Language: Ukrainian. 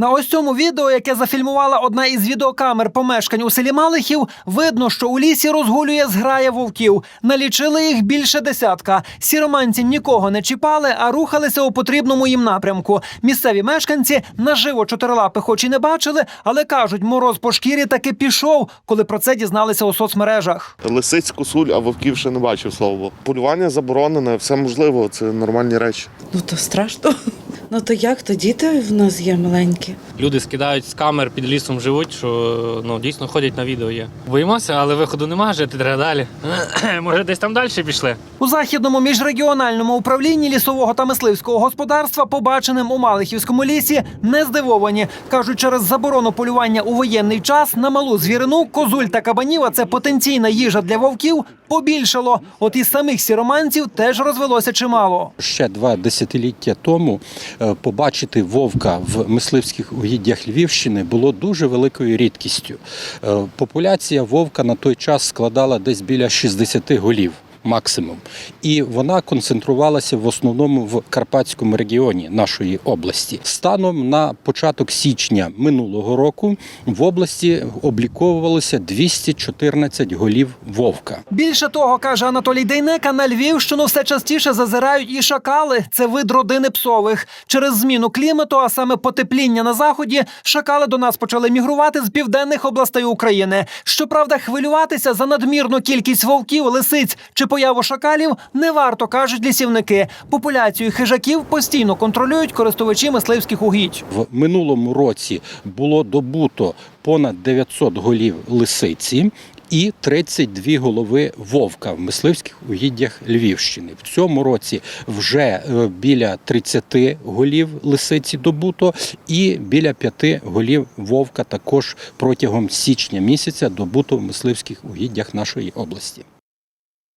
На ось цьому відео, яке зафільмувала одна із відеокамер помешкань у селі Малихів, видно, що у лісі розгулює зграя вовків. Налічили їх більше десятка. Сіроманці нікого не чіпали, а рухалися у потрібному їм напрямку. Місцеві мешканці наживо чотирилапих хоч і не бачили, але кажуть, мороз по шкірі таки пішов, коли про це дізналися у соцмережах. Лисиць, косуль, а вовків ще не бачив, слава Богу. Полювання заборонене, все можливо, це нормальні речі. Ну то страшно. Ну то як, то діти в нас є маленькі. Люди скидають з камер під лісом живуть, що ну дійсно ходять на відео є. Боїмося, але виходу немає, жити треба далі. Може, десь там далі пішли. У західному міжрегіональному управлінні лісового та мисливського господарства, побаченим у Малихівському лісі, не здивовані. кажуть, через заборону полювання у воєнний час на малу звірину, козуль та кабанів, а це потенційна їжа для вовків, побільшало. От і самих сіроманців теж розвелося чимало. Ще два десятиліття тому побачити вовка в мисливських угіддях Львівщини було дуже великою рідкістю. Е, Популяція вовка на той час складала десь біля 60 голів. Максимум, і вона концентрувалася в основному в Карпатському регіоні нашої області. Станом на початок січня минулого року в області обліковувалося 214 голів вовка. Більше того, каже Анатолій Дейнека, на Львівщину все частіше зазирають і шакали. Це вид родини псових. Через зміну клімату, а саме потепління на заході, шакали до нас почали мігрувати з південних областей України. Щоправда, хвилюватися за надмірну кількість вовків, лисиць чи появу шакалів не варто, кажуть лісівники. Популяцію хижаків постійно контролюють користувачі мисливських угідь. В минулому році було добуто понад 900 голів лисиці і 32 голови вовка в мисливських угіддях Львівщини. В цьому році вже е, біля 30 голів лисиці добуто, і біля 5 голів вовка також протягом січня місяця добуто в мисливських угіддях нашої області.